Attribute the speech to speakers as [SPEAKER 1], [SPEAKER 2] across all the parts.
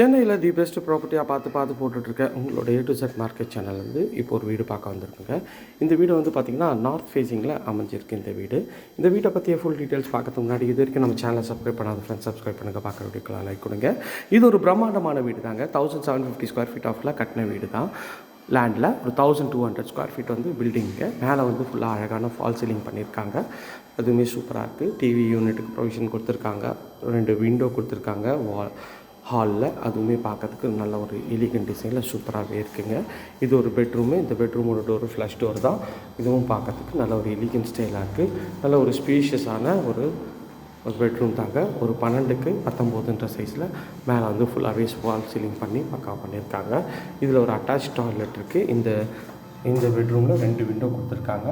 [SPEAKER 1] சென்னையில் the best ப்ராப்பர்ட்டியாக பார்த்து பார்த்து போட்டுட்ருக்கேன். உங்களோட ஏ டு செட் மார்க்கெட் சேனல்லேருந்து வந்து இப்போ ஒரு வீடு பார்க்க வந்திருக்குங்க. இந்த வீடு வந்து பார்த்திங்கன்னா நார்த் ஃபேஸிங்கில் அமைஞ்சிருக்கு இந்த வீடு. இந்த வீட்டை பற்றிய ஃபுல் டீட்டெயில்ஸ் பார்க்கறதுக்கு முன்னாடி இது வரைக்கும் நம்ம சேனலை சப்ஸ்கிரைப் பண்ணாத ஃப்ரெண்ட்ஸ் சப்ஸ்கிரைப் பண்ணுங்கள் பார்க்குற வீட்டுக்கெல்லாம் லைக் கொடுங்க. இது ஒரு பிரம்மாண்டமான வீடு தாங்க thousand seven fifty square feet ஆஃபில் கட்டின வீடு தான் லேண்டில் ஒரு thousand two hundred square feet வந்து பில்டிங்கு மேலே வந்து ஃபுல்லாக அழகான ஃபால் சீலிங் பண்ணியிருக்காங்க. அதுவுமே சூப்பராக இருக்குது டிவி யூனிட்டுக்கு ப்ரொவிஷன் கொடுத்துருக்காங்க. ரெண்டு விண்டோ கொடுத்துருக்காங்க. வால் ஹாலில் அதுவுமே பார்க்கறதுக்கு நல்ல ஒரு எலிகன் டிசைனில் சூப்பராகவே இருக்குங்க. இது ஒரு பெட்ரூமு இந்த பெட்ரூமோட டோரு ஃப்ளஷ் டோர் தான். இதுவும் பார்க்கறதுக்கு நல்ல ஒரு எலிகன் ஸ்டைலாக இருக்குது நல்ல ஒரு ஸ்பீஷியஸான ஒரு ஒரு பெட்ரூம் தாங்க. ஒரு பன்னெண்டுக்கு பத்தொம்போதுன்ற சைஸில் மேலே வந்து ஃபுல்லாகவே வால் சீலிங் பண்ணி பக்கா பண்ணியிருக்காங்க. இதில் ஒரு அட்டாச் டாய்லெட் இருக்குது இந்த இந்த பெட்ரூமில் ரெண்டு விண்டோ கொடுத்துருக்காங்க.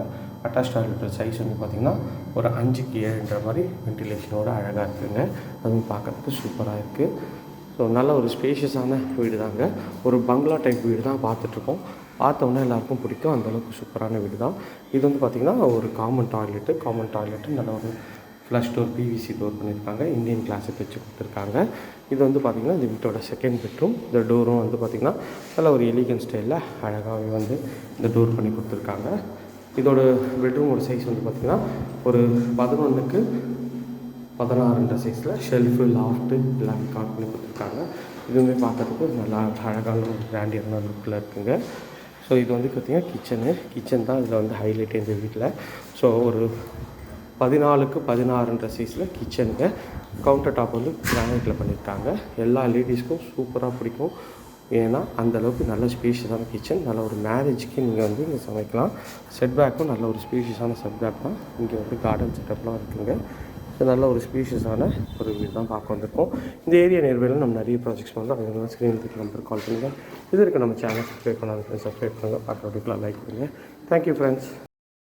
[SPEAKER 1] அட்டாச் டாய்லெட்டோட சைஸ் வந்து பார்த்திங்கன்னா ஒரு அஞ்சுக்கு ஏழுன்ற மாதிரி வென்டிலேஷனோட அழகாக இருக்குங்க. அதுவும் பார்க்கறதுக்கு சூப்பராக இருக்குது ஸோ நல்ல ஒரு ஸ்பேஷியஸான வீடு தாங்க. ஒரு பங்களா டைப் வீடு தான் பார்த்துட்ருக்கோம். பார்த்தோன்னே எல்லாருக்கும் பிடிக்கும். அந்தளவுக்கு சூப்பரான வீடு தான். இது வந்து பார்த்திங்கன்னா ஒரு காமன் டாய்லெட்டு காமன் டாய்லெட்டு நல்ல ஒரு ஃப்ளஷ் டோர் பிவிசி டோர் பண்ணியிருக்காங்க. இந்தியன் கிளாஸை வச்சு கொடுத்துருக்காங்க. இது வந்து பார்த்திங்கன்னா இந்த வீட்டோட செகண்ட் பெட்ரூம் இந்த டோரும் வந்து பார்த்திங்கன்னா நல்ல ஒரு எலிகன் ஸ்டைலில் அழகாகவே வந்து இந்த டோர் பண்ணி கொடுத்துருக்காங்க. இதோட பெட்ரூமோட சைஸ் வந்து பார்த்திங்கன்னா ஒரு பதினொன்றுக்கு பதினாறுன்ற சைஸில் ஷெல்ஃபு லாஃப்ட்டு எல்லாமே காட் பண்ணி கொடுத்துருக்காங்க. இதுவுமே பார்க்கறதுக்கு நல்லா அழகான ஒரு பிராண்டியான லுக்கில் இருக்குங்க. ஸோ இது வந்து பார்த்திங்கன்னா கிச்சனு கிச்சன் தான் இதில் வந்து ஹைலைட் இந்த வீட்டில் ஸோ ஒரு பதினாலுக்கு பதினாறுன்ற சைஸில் கிச்சனுங்க கவுண்டர் டாப் வந்து கிரானைட்டில் பண்ணியிருக்காங்க எல்லா லேடிஸ்க்கும் சூப்பராக பிடிக்கும். ஏன்னா அந்தளவுக்கு நல்ல ஸ்பீஷியஸான கிச்சன் நல்ல ஒரு மேரேஜ்க்கு நீங்கள் வந்து இங்கே சமைக்கலாம். செட் பேக்கும் நல்ல ஒரு ஸ்பீஷியஸான செட் பேக் தான் இங்கே வந்து கார்டன் செட்டப்லாம் இருக்குங்க. நல்ல ஒரு ஸ்பீஷியஸான ஒரு வீடு தான் பார்க்க வந்திருக்கோம். இந்த ஏரியா நேர்வையில் நம்ம நிறைய ப்ராஜெக்ட்ஸ் பண்ணுறோம் அதனால ஸ்க்ரீன் திட்டு நம்பர் கால் பண்ணுங்கள் இது நம்ம சேனல் சப்ஸ்கிரைப் பண்ணாத சப்ஸ்கிரைப் பண்ணுங்கள் பார்க்க வீட்டில் லைக் பண்ணுங்கள் தேங்க்யூ ஃப்ரெண்ட்ஸ்